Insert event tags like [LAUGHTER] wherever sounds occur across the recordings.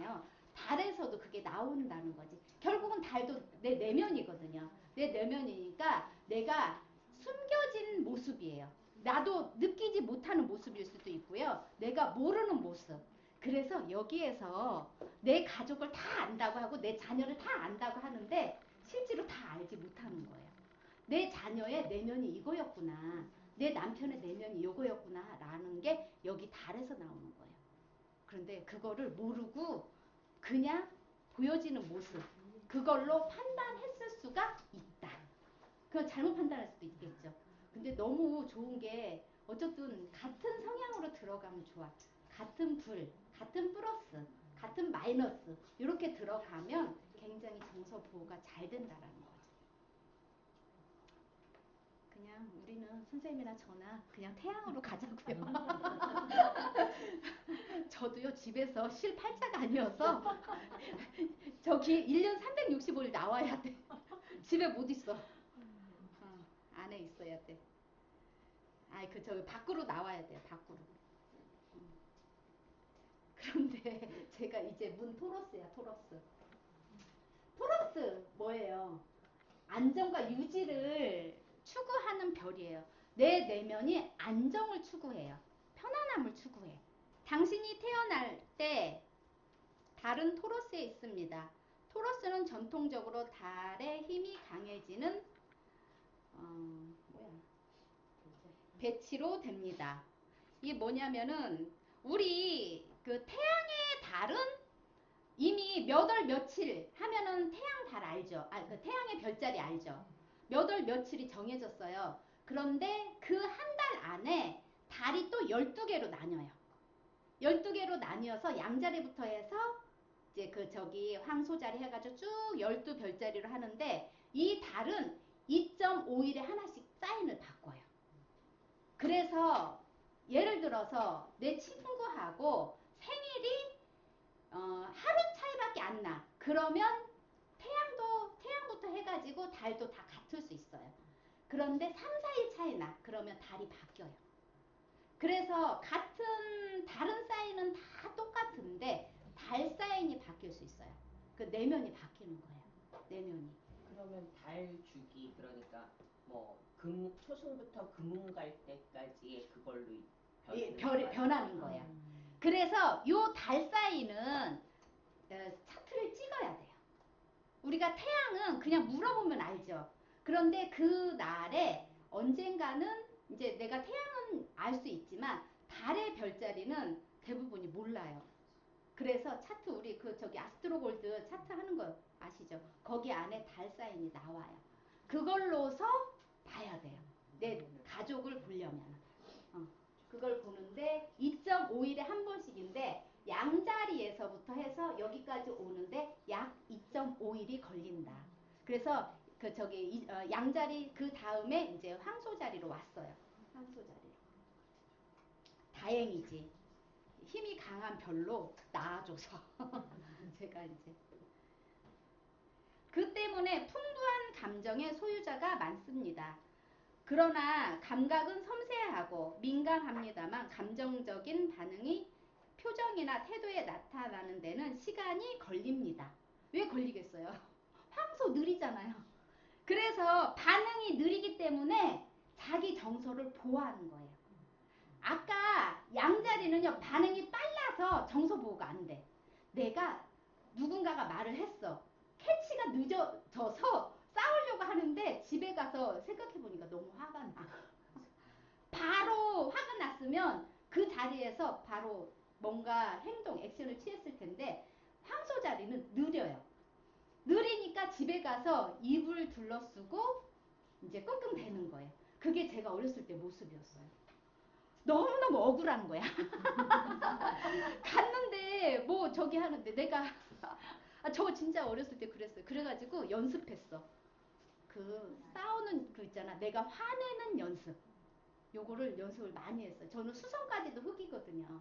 있잖아요. 달에서도 그게 나온다는 거지. 결국은 달도 내 내면이거든요. 내 내면이니까 내가 숨겨진 모습이에요. 나도 느끼지 못하는 모습일 수도 있고요. 내가 모르는 모습. 그래서 여기에서 내 가족을 다 안다고 하고 내 자녀를 다 안다고 하는데 실제로 다 알지 못하는 거예요. 내 자녀의 내면이 이거였구나. 내 남편의 내면이 이거였구나. 라는 게 여기 달에서 나오는 거예요. 그런데 그거를 모르고 그냥 보여지는 모습. 그걸로 판단했을 수가 있다. 그걸 잘못 판단할 수도 있겠죠. 근데 너무 좋은 게 어쨌든 같은 성향으로 들어가면 좋아. 같은 불, 같은 플러스, 같은 마이너스 이렇게 들어가면 굉장히 정서 보호가 잘 된다라는 거죠. 그냥 우리는 선생님이나 저나 그냥 태양으로 가자고요. [LAUGHS] 저도요 집에서 실 팔자가 아니어서 [LAUGHS] 저기 1년 365일 나와야 돼. [LAUGHS] 집에 못 있어. 어, 안에 있어야 돼. 아이 그 저기 밖으로 나와야 돼요. 밖으로. 음. 그런데 제가 이제 문 토러스야 토러스. 토러스 뭐예요? 안정과 유지를 추구하는 별이에요. 내 내면이 안정을 추구해요. 편안함을 추구해. 당신이 태어날 때 달은 토러스에 있습니다. 토러스는 전통적으로 달의 힘이 강해지는 어, 배치로 됩니다. 이게 뭐냐면은 우리 그 태양의 달은 이미 몇 월 며칠 하면은 태양 달 알죠? 아, 그 태양의 별자리 알죠? 몇 월 며칠이 정해졌어요. 그런데 그 한 달 안에 달이 또 12개로 나뉘어요. 12개로 나뉘어서 양자리부터 해서 이제 그 저기 황소자리 해가지고 쭉 12별자리로 하는데 이 달은 2.5일에 하나씩 사인을 바꿔요. 그래서 예를 들어서 내 친구하고 생일이 어, 하루 차이밖에 안 나. 그러면 해가지고 달도 다 같을 수 있어요. 그런데 3, 4일 차이 나. 그러면 달이 바뀌어요. 그래서 같은 다른 사인은 다 똑같은데 달 사인이 바뀔 수 있어요. 그 내면이 바뀌는 거예요. 내면이. 그러면 달 주기 그러니까 뭐 금, 초승부터 금운 갈 때까지의 그걸로 예, 변하는 별, 거예요? 변하는 거예요. 그래서 요 달 사인은 어, 차트를 찍어야 돼요. 우리가 태양은 그냥 물어보면 알죠. 그런데 그 날에 언젠가는 이제 내가 태양은 알 수 있지만 달의 별자리는 대부분이 몰라요. 그래서 차트 우리 그 저기 아스트로골드 차트 하는 거 아시죠? 거기 안에 달 사인이 나와요. 그걸로서 봐야 돼요. 내 가족을 보려면. 어, 그걸 보는데 2.5일에 한 번씩인데 양자리에서부터 해서 여기까지 오는데 약 2.5일이 걸린다. 그래서 그 저기 이, 어, 양자리 그 다음에 이제 황소자리로 왔어요. 황소자리로. 다행이지. 힘이 강한 별로 나아줘서 [LAUGHS] 제가 이제 그 때문에 풍부한 감정의 소유자가 많습니다. 그러나 감각은 섬세하고 민감합니다만 감정적인 반응이 표정이나 태도에 나타나는 데는 시간이 걸립니다. 왜 걸리겠어요? [LAUGHS] 황소 느리잖아요. 그래서 반응이 느리기 때문에 자기 정서를 보호하는 거예요. 아까 양자리는요 반응이 빨라서 정서 보호가 안 돼. 내가 누군가가 말을 했어. 캐치가 늦어져서 싸우려고 하는데 집에 가서 생각해 보니까 너무 화가 나. 바로 화가 났으면 그 자리에서 바로 뭔가 행동, 액션을 취했을 텐데 황소 자리는 느려요. 느리니까 집에 가서 이불 둘러쓰고 이제 끙끙대는 거예요. 그게 제가 어렸을 때 모습이었어요. 너무너무 억울한 거야. [LAUGHS] 갔는데 뭐 저기 하는데 내가 [LAUGHS] 아, 저 진짜 어렸을 때 그랬어요. 그래가지고 연습했어. 그 싸우는 그 있잖아. 내가 화내는 연습. 요거를 연습을 많이 했어요. 저는 수성까지도 흑이거든요.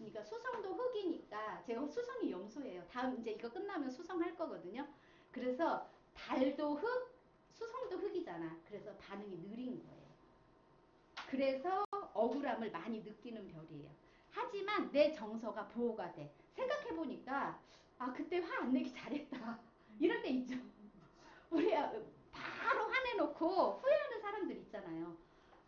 그러니까 수성도 흑이니까 제가 수성이 염소예요. 다음 이제 이거 끝나면 수성 할 거거든요. 그래서 달도 흑, 수성도 흑이잖아. 그래서 반응이 느린 거예요. 그래서 억울함을 많이 느끼는 별이에요. 하지만 내 정서가 보호가 돼. 생각해보니까 그때 화 안 내기 잘했다. 이럴 때 있죠. 우리 바로 화내놓고 후회하는 사람들 있잖아요.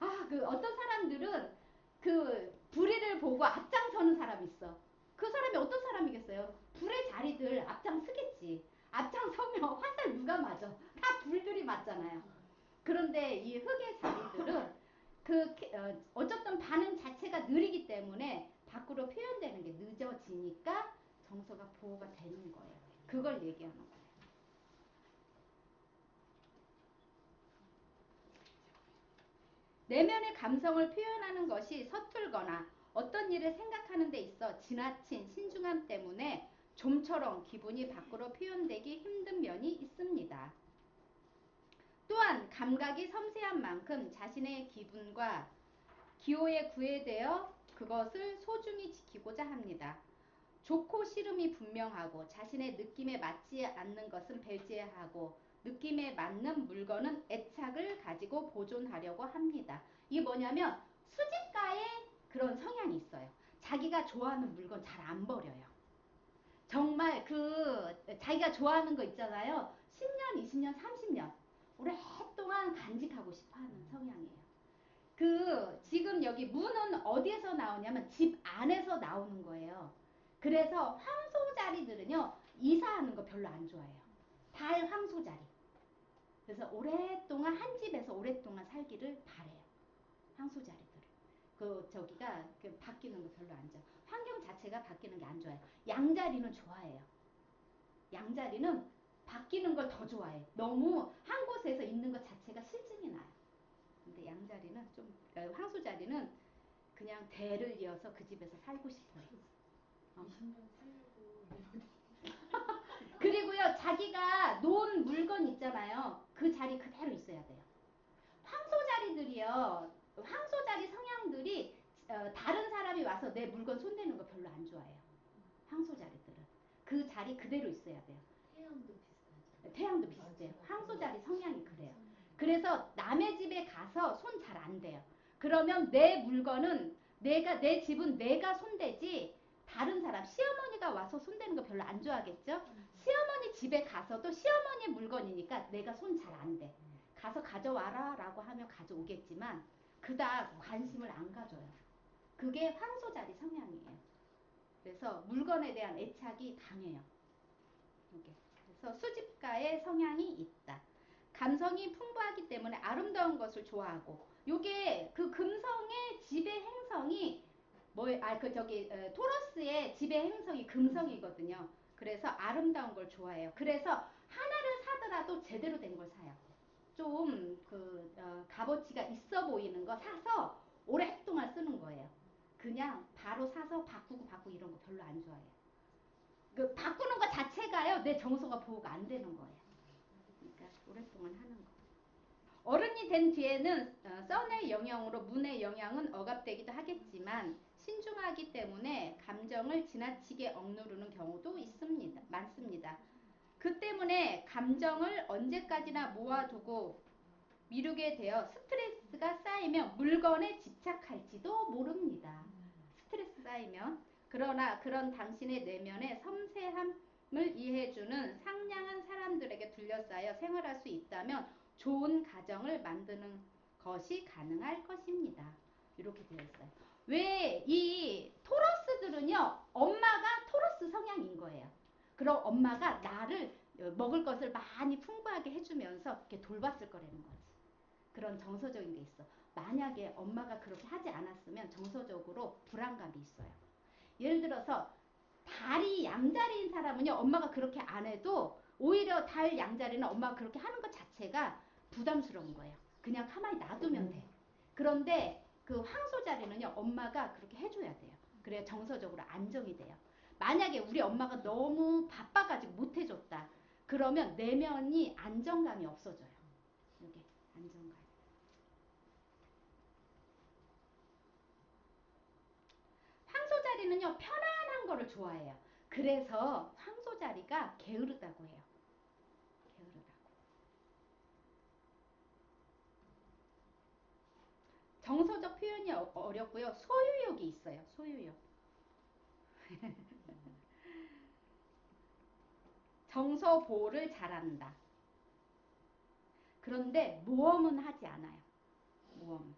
아, 그 어떤 사람들은 그 불의를 보고 앞장서는 사람이 있어. 그 사람이 어떤 사람이겠어요? 불의 자리들 앞장서겠지. 앞장서면 [LAUGHS] 화살 누가 맞아? 다 불들이 맞잖아요. 그런데 이 흙의 자리들은 그 어, 어쨌든 반응 자체가 느리기 때문에 밖으로 표현되는 게 늦어지니까 정서가 보호가 되는 거예요. 그걸 얘기하는 거예요. 내면의 감성을 표현하는 것이 서툴거나 어떤 일을 생각하는 데 있어 지나친 신중함 때문에 좀처럼 기분이 밖으로 표현되기 힘든 면이 있습니다. 또한 감각이 섬세한 만큼 자신의 기분과 기호에 구애되어 그것을 소중히 지키고자 합니다. 좋고 싫음이 분명하고 자신의 느낌에 맞지 않는 것은 배제하고 느낌에 맞는 물건은 애착을 가지고 보존하려고 합니다. 이게 뭐냐면 수집가의 그런 성향이 있어요. 자기가 좋아하는 물건 잘 안 버려요. 정말 그 자기가 좋아하는 거 있잖아요. 10년, 20년, 30년 오랫동안 간직하고 싶어하는 성향이에요. 그 지금 여기 문은 어디에서 나오냐면 집 안에서 나오는 거예요. 그래서 황소자리들은요 이사하는 거 별로 안 좋아해요. 달 황소자리. 그래서 오랫동안 한 집에서 오랫동안 살기를 바래요. 황소자리들. 그 저기가 그 바뀌는 거 별로 안 좋아. 환경 자체가 바뀌는 게 안 좋아요. 양자리는 좋아해요. 양자리는 바뀌는 걸 더 좋아해. 너무 한 곳에서 있는 것 자체가 실증이 나요. 근데 양자리는 좀 어, 황소자리는 그냥 대를 이어서 그 집에서 살고 싶어요. 어. 20년 살려고 그리고요 자기가 놓은 물건 있잖아요. 그 자리 그대로 있어야 돼요. 황소 자리들이요. 황소 자리 성향들이 어, 다른 사람이 와서 내 물건 손대는 거 별로 안 좋아해요. 황소 자리들은 그 자리 그대로 있어야 돼요. 태양도 비슷하죠. 태양도 비슷해요. 황소 자리 성향이 그래요. 그래서 남의 집에 가서 손 잘안 대요. 그러면 내 물건은 내가 내 집은 내가 손대지 다른 사람 시어머니가 와서 손대는 거 별로 안 좋아하겠죠? 시어머니 집에 가서도 시어머니 물건이니까 내가 손 잘안 대. 가서 가져와라 라고 하면 가져오겠지만 그닥 관심을 안 가져요. 그게 황소자리 성향이에요. 그래서 물건에 대한 애착이 강해요. 이게. 그래서 수집가의 성향이 있다. 감성이 풍부하기 때문에 아름다운 것을 좋아하고 요게 그 금성의 지배 행성이 뭐아그 저기 어, 토러스의 지배 행성이 금성이거든요. 그래서 아름다운 걸 좋아해요. 그래서 하나를 사더라도 제대로 된 걸 사요. 좀그 어, 값어치가 있어 보이는 거 사서 오랫동안 쓰는 거예요. 그냥 바로 사서 바꾸고 바꾸고 이런 거 별로 안 좋아해요. 그 바꾸는 것 자체가요 내 정서가 보호가 안 되는 거예요. 그러니까 오랫동안 하는 거. 어른이 된 뒤에는 어, 썬의 영향으로 문의 영향은 억압되기도 하겠지만 신중하기 때문에 감정을 지나치게 억누르는 경우도 있습니다. 많습니다. 그 때문에 감정을 언제까지나 모아두고 미루게 되어 스트레스가 쌓이면 물건에 집착할지도 모릅니다. 스트레스 쌓이면 그러나 그런 당신의 내면의 섬세함을 이해해주는 상냥한 사람들에게 둘러싸여 생활할 수 있다면 좋은 가정을 만드는 것이 가능할 것입니다. 이렇게 되어 있어요. 왜 이 토러스들은요, 엄마가 토러스 성향인 거예요. 그럼 엄마가 나를 어, 먹을 것을 많이 풍부하게 해주면서 이렇게 돌봤을 거라는 거지. 그런 정서적인 게 있어. 만약에 엄마가 그렇게 하지 않았으면 정서적으로 불안감이 있어요. 예를 들어서 달이 양자리인 사람은요, 엄마가 그렇게 안 해도 오히려 달 양자리는 엄마가 그렇게 하는 것 자체가 부담스러운 거예요. 그냥 가만히 놔두면 돼. 그런데 그 황소 자리는요, 엄마가 그렇게 해줘야 돼요. 그래야 정서적으로 안정이 돼요. 만약에 우리 엄마가 너무 바빠가지고 못 해줬다. 그러면 내면이 안정감이 없어져요. 이게 안정감. 황소 자리는요, 편안한 거를 좋아해요. 그래서 황소 자리가 게으르다고 해요. 게으르다고. 정서적 표현이 어- 어렵고요. 소유욕이 있어요. 소유욕. [LAUGHS] 정서 보호를 잘한다. 그런데 모험은 하지 않아요. 모험.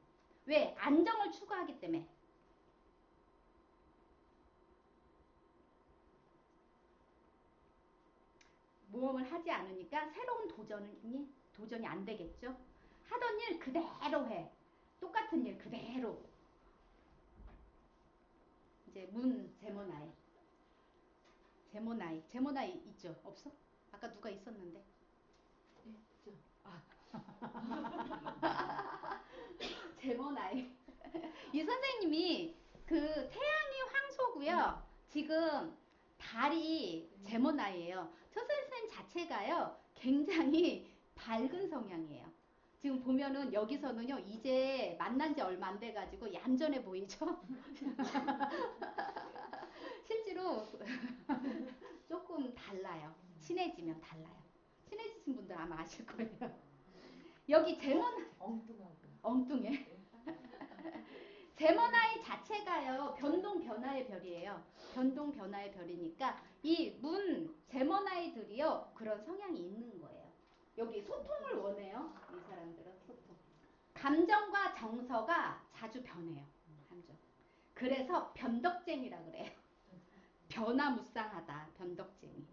왜? 안정을 추구하기 때문에. 모험을 하지 않으니까 새로운 도전이 도전이 안 되겠죠. 하던 일 그대로 해. 똑같은 일 그대로. 이제 문 제모나이. 제모나이. 제모나이 있죠? 없어? 아까 누가 있었는데. 네, 저. [LAUGHS] 제모나이. 이 선생님이 그 태양이 황소고요. 지금 달이 제모나이예요. 저 선생님 자체가요. 굉장히 밝은 성향이에요. 지금 보면은 여기서는요. 이제 만난 지 얼마 안 돼 가지고 얌전해 보이죠? [LAUGHS] 실제로 [LAUGHS] 조금 달라요. 친해지면 달라요. 친해지신 분들 아마 아실 거예요. 여기 제모나 엉뚱하고. 엉뚱해. [LAUGHS] 제모나이 자체가요 변동 변화의 별이에요. 변동 변화의 별이니까 이 문 제모나이들이요 그런 성향이 있는 거예요. 여기 소통을 원해요. 이 사람들은 소통. 감정과 정서가 자주 변해요. 감정. 그래서 변덕쟁이라 그래요. 변화무쌍하다. 변덕쟁이.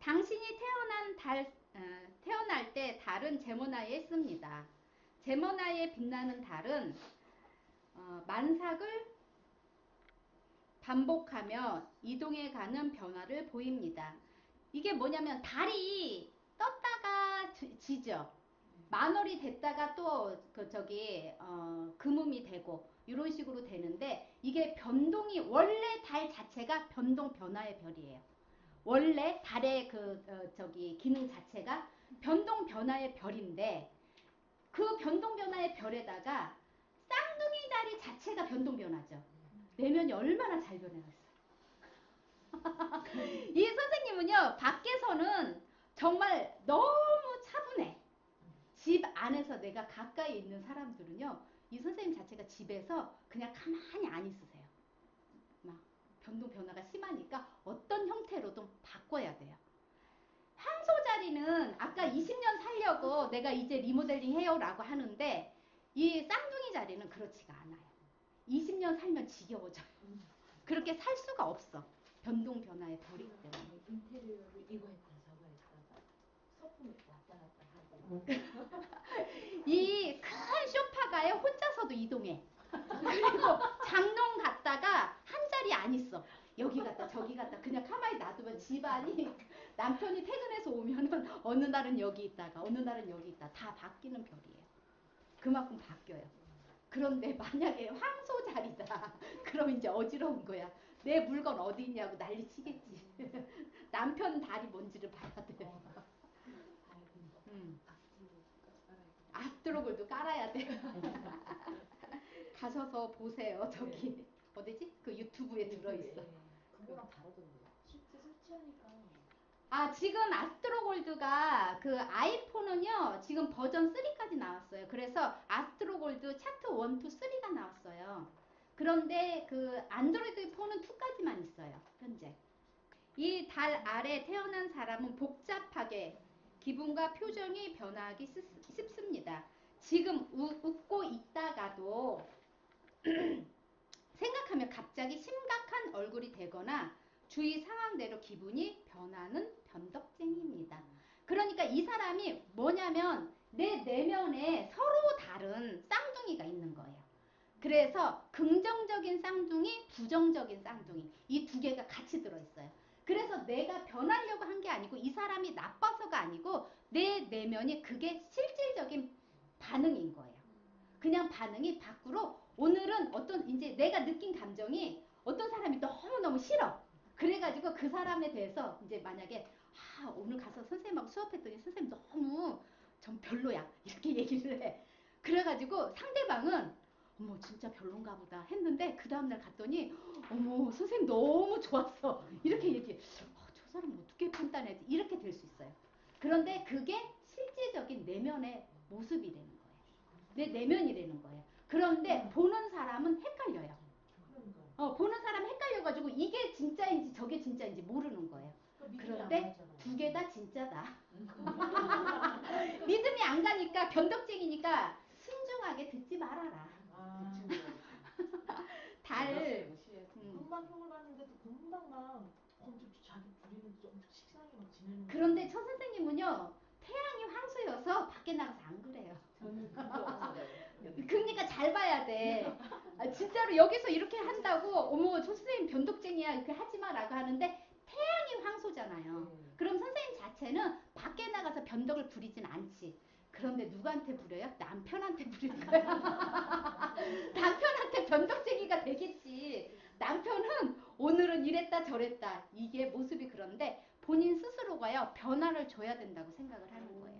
당신이 태어난 달 어, 태어날 때 달은 제모나이에 씁니다. 제모나이에 빛나는 달은 어, 만삭을 반복하며 이동해 가는 변화를 보입니다. 이게 뭐냐면 달이 떴다가 지- 지죠. 만월이 됐다가 또 그 저기 어, 금음이 되고 이런 식으로 되는데 이게 변동이 원래 달 자체가 변동 변화의 별이에요. 원래 달의 그 어, 저기 기능 자체가 변동 변화의 별인데 그 변동 변화의 별에다가 쌍둥이 자리 자체가 변동 변화죠. 내면이 얼마나 잘 변해갔어요. [LAUGHS] 이 선생님은요 밖에서는 정말 너무 차분해. 집 안에서 내가 가까이 있는 사람들은요 이 선생님 자체가 집에서 그냥 가만히 안 있으세요. 막 변동 변화가 심하니까 어떤 형태로든 바꿔야 돼요. 황소 자리는 아까 20년 살려고 내가 이제 리모델링 해요라고 하는데 이 쌍둥이 자리는 그렇지가 않아요. 20년 살면 지겨워져요. 그렇게 살 수가 없어. 변동 변화의 별이기 때문에. 인테리어를 이거 했다 저거 했다가 소품을 왔다 갔다 하고. [LAUGHS] 이 큰 쇼파가요 혼자서도 이동해. 그리고 장롱 갔다가 한 자리 안 있어. 여기 갔다 저기 갔다 그냥 가만히 놔두면 집안이 [LAUGHS] 남편이 퇴근해서 오면은 어느 날은 여기 있다가 어느 날은 여기 있다 다 바뀌는 별이에요. 그만큼 바뀌어요. 그런데 만약에 황소 자리다. [LAUGHS] 그럼 이제 어지러운 거야. 내 물건 어디 있냐고 난리 치겠지. [LAUGHS] 남편 다리 뭔지를 봐야. 밝은 거. 음. 앞드로글도 깔아야 돼. [LAUGHS] 가셔서 보세요. 저기 어디지? 그 유튜브에 들어 있어. 그거랑 다르던데. 실제 설치하니까. 아 지금 아스트로골드가 그 아이폰은요 지금 버전 3까지 나왔어요. 그래서 아스트로골드 차트 1, 2, 3가 나왔어요. 그런데 그 안드로이드 폰은 2까지만 있어요. 현재. 이 달 아래 태어난 사람은 복잡하게 기분과 표정이 변화하기 쉽- 쉽습니다. 지금 우- 웃고 있다가도 [CLEARS THROAT] 생각하면 갑자기 심각한 얼굴이 되거나 주위 상황대로 기분이 변하는 변덕쟁이입니다. 그러니까 이 사람이 뭐냐면 내 내면에 서로 다른 쌍둥이가 있는 거예요. 그래서 긍정적인 쌍둥이, 부정적인 쌍둥이 이 두 개가 같이 들어있어요. 그래서 내가 변하려고 한 게 아니고 이 사람이 나빠서가 아니고 내 내면이 그게 실질적인 반응인 거예요. 그냥 반응이 밖으로 오늘은 어떤 이제 내가 느낀 감정이 어떤 사람이 너무너무 싫어. 그래가지고 그 사람에 대해서 이제 만약에 아 오늘 가서 선생님하고 수업했더니 선생님 너무 전 별로야 [LAUGHS] 이렇게 얘기를 해. 그래가지고 상대방은 어머 진짜 별론가 보다 했는데 그 다음날 갔더니 어머 선생님 너무 좋았어 이렇게 얘기해. 어, 저 사람 어떻게 판단했지 이렇게 될 수 있어요. 그런데 그게 실질적인 내면의 모습이 되는 거예요. 내 내면이라는 거예요. 그런데 보는 사람은 헷갈려요. 어, 보는 사람 헷갈려 가지고 이게 진짜인 진짜인지 모르는 거예요. 안 그런데. 두 개 다 진짜다. [LAUGHS] [LAUGHS] 믿음이 안 가니까 변덕쟁이니까 신중하게 듣지 말아라. 아, 달 무시해서. 음. 금방 형을 봤는데도 금방 막 엄청 자기 부리는 좀 식상하게 막 지내는 그런데 초 선생님은요 태양이 황소여서 밖에 나가서 안 그래요. 저는 그게 없어요. 그러니까 잘 봐야 돼. [LAUGHS] 아, 진짜로 여기서 이렇게 한다고 어머 조 선생님 변덕쟁이야 이렇게 하지 마라고 하는데 태양이 황소잖아요. 네. 그럼 선생님 자체는 밖에 나가서 변덕을 부리진 않지. 그런데 누구한테 부려요? 남편한테 부릴 거야. [LAUGHS] 남편한테 변덕쟁이가 되겠지. 남편은 오늘은 이랬다 저랬다. 이게 모습이 그런데 본인 스스로가요 변화를 줘야 된다고 생각을 하는 거예요.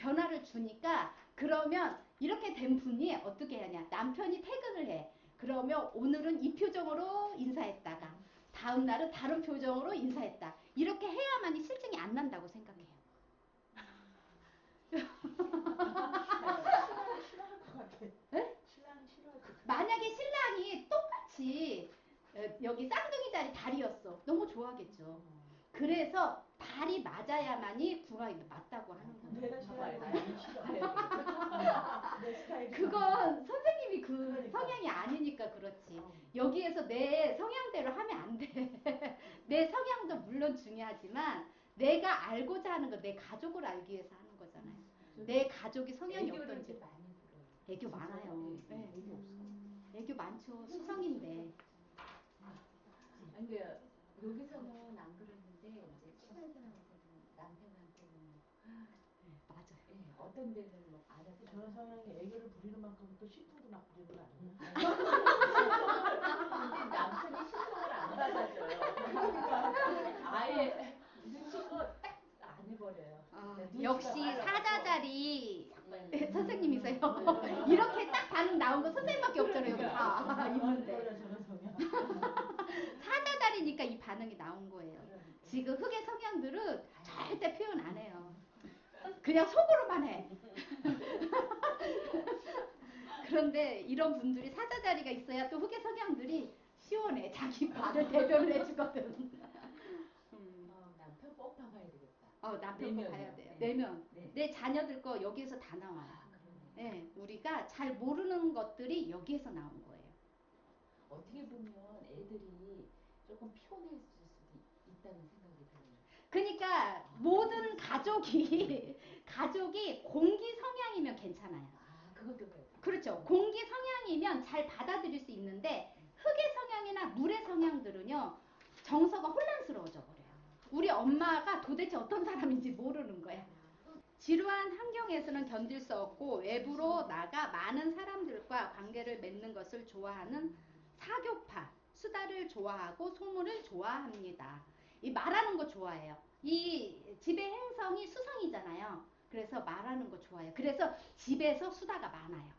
변화를 주니까 그러면 이렇게 된 분이 어떻게 하냐? 남편이 퇴근을 해. 그러면 오늘은 이 표정으로 인사했다가 다음 날은 다른 표정으로 인사했다. 이렇게 해야만이 실증이 안 난다고 생각해요. 같아. 만약에 신랑이 똑같이 어, 여기 쌍둥이 자리 달이었어. 너무 좋아하겠죠 그래서 달이 맞아야만이 궁합이 맞다고 하는 거예요 내가 싫어. 내 스타일이 [LAUGHS] 그건 선생님이 그 그러니까. 성향이 아니니까 그렇지 어. 여기에서 내 성향대로 하면 안 돼. [LAUGHS] 내 성향도 물론 중요하지만 내가 알고자 하는 거 내 가족을 알기 위해서 하는 거잖아요. 내 가족이 성향이 어떤지. 애교 많아요. 네, 네. 애교 없어. 애교 많죠. 수성인데. 아니 그 여기서는 안 그러는데 이제 친한 사람한테는 남편한테는 맞아요. 예, 어떤 데는 뭐 알아서 저런 성향이 애교를 부리는 만큼 또 신통도 막 부리는 거 아니에요? 근데 남편이 신청을 안 받아줘요. 그러니까 아예 눈치껏 딱안 해버려요. 아, 네, 눈치가 역시 빨라서. 사자 자리 네. 선생님이세요. 네. [LAUGHS] 이렇게 딱 반응 나온 거 선생님밖에 없잖아요. 여기 다. [LAUGHS] 저런 성향. [LAUGHS] 사자 자리니까 이 반응이 나온 거예요. 그러니까. 지금 흑의 성향들은 절대 표현 안 해요. 그냥 속으로만 해. [LAUGHS] 그런데 이런 분들이 사자 자리가 있어야 또 흑의 성향들이 시원해. 자기 말을 대변을 해주거든. 음. 어, 남편 꼭 봐봐야 되겠다. 어, 남편. 봐야 돼요. 네. 내면. 네. 내 자녀들 거 여기에서 다 나와요. 아. 예, 우리가 잘 모르는 것들이 여기에서 나온 거예요. 어떻게 보면 애들이 조금 피곤했을 수도 있- 있다는 생각이 들어요. 그러니까 모든 가족이 가족이 공기 성향이면 괜찮아요. 아, 그것도 그래요. 그렇죠. 공기 성향이면 잘 받아들일 수 있는데 흙의 성향이나 물의 성향들은요 정서가 혼란스러워져 버려요. 우리 엄마가 도대체 어떤 사람인지 모르는 거야. 지루한 환경에서는 견딜 수 없고 외부로 나가 많은 사람들과 관계를 맺는 것을 좋아하는 사교파, 수다를 좋아하고 소문을 좋아합니다. 이 말하는 거 좋아해요. 이 집의 행성이 수성이잖아요. 그래서 말하는 거 좋아해요. 그래서 집에서 수다가 많아요.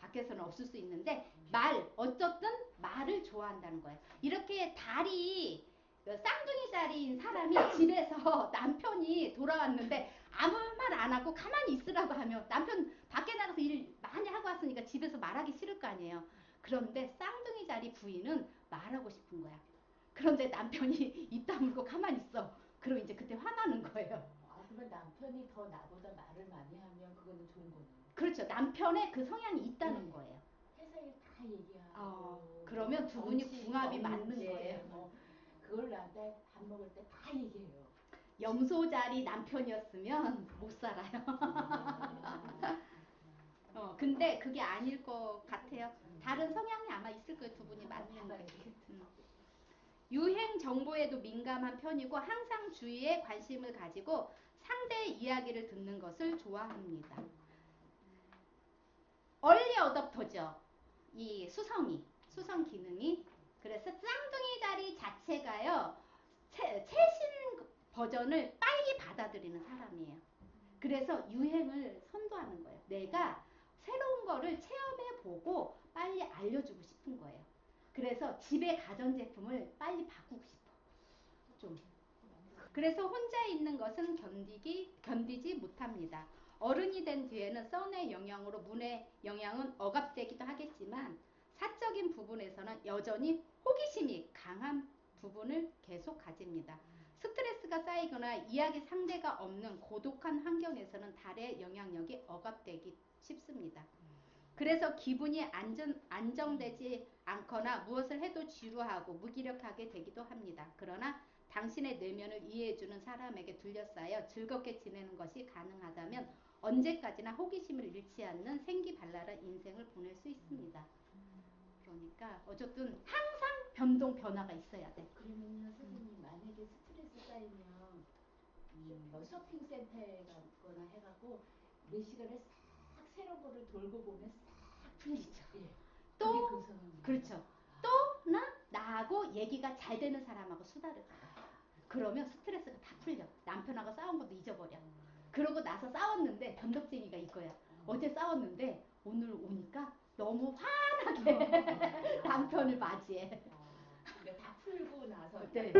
밖에서는 없을 수 있는데 말 어쨌든 말을 좋아한다는 거예요. 이렇게 달이 그 쌍둥이 자리인 사람이 집에서 [LAUGHS] 남편이 돌아왔는데 아무 말 안 하고 가만히 있으라고 하면 남편 밖에 나가서 일 많이 하고 왔으니까 집에서 말하기 싫을 거 아니에요. 그런데 쌍둥이 자리 부인은 말하고 싶은 거야. 그런데 남편이 [LAUGHS] 입 다물고 가만히 있어. 그럼 이제 그때 화나는 거예요. 아, 그러면 남편이 더 나보다 말을 많이 하면 그거는 좋은 거네요. 그렇죠. 남편의 그 성향이 있다는 네. 거예요. 회사 일 다 얘기하고. 어, 그러면 두 분이 궁합이 맞는 경제, 거예요. 뭐 그걸 나한테 밥 먹을 때 다 얘기해요. 염소 자리 남편이었으면 못 살아요. [LAUGHS] 어, 근데 그게 아닐 것 같아요. 다른 성향이 아마 있을 거예요. 두 분이 맞는 게. 음. 유행 정보에도 민감한 편이고 항상 주위에 관심을 가지고 상대의 이야기를 듣는 것을 좋아합니다. 얼리 어답터죠. 이 수성이, 수성 기능이. 그래서 쌍둥이 자리 자체가요. 최, 최신 버전을 빨리 받아들이는 사람이에요. 그래서 유행을 선도하는 거예요. 내가 새로운 거를 체험해 보고 빨리 알려주고 싶은 거예요. 그래서 집에 가전제품을 빨리 바꾸고 싶어. 좀. 그래서 혼자 있는 것은 견디기, 견디지 못합니다. 어른이 된 뒤에는 썬의 영향으로 문의 영향은 억압되기도 하겠지만 사적인 부분에서는 여전히 호기심이 강한 부분을 계속 가집니다. 스트레스가 쌓이거나 이야기 상대가 없는 고독한 환경에서는 달의 영향력이 억압되기 쉽습니다. 그래서 기분이 안전, 안정되지 않거나 무엇을 해도 지루하고 무기력하게 되기도 합니다. 그러나 당신의 내면을 이해해주는 사람에게 둘러싸여 즐겁게 지내는 것이 가능하다면 언제까지나 호기심을 잃지 않는 생기발랄한 인생을 보낼 수 있습니다. 그러니까 어쨌든 항상 변동 변화가 있어야 돼. 그러면요 선생님 만약에 스트레스 쌓이면 음, 뭐 쇼핑 센터에 가거나 해갖고 몇 시간을 싹 새로운 거를 돌고 보면 싹 풀리죠. 예. 또 금성입니다. 그렇죠. 또나 나하고 얘기가 잘 되는 사람하고 수다를 떨어. 그러면 스트레스가 다 풀려. 남편하고 싸운 것도 잊어버려. 그러고 나서 싸웠는데 변덕쟁이가 이거야. 어제 싸웠는데 오늘 오니까 너무 화나게 [LAUGHS] 남편을 맞이해. 어, 다 풀고 나서 네.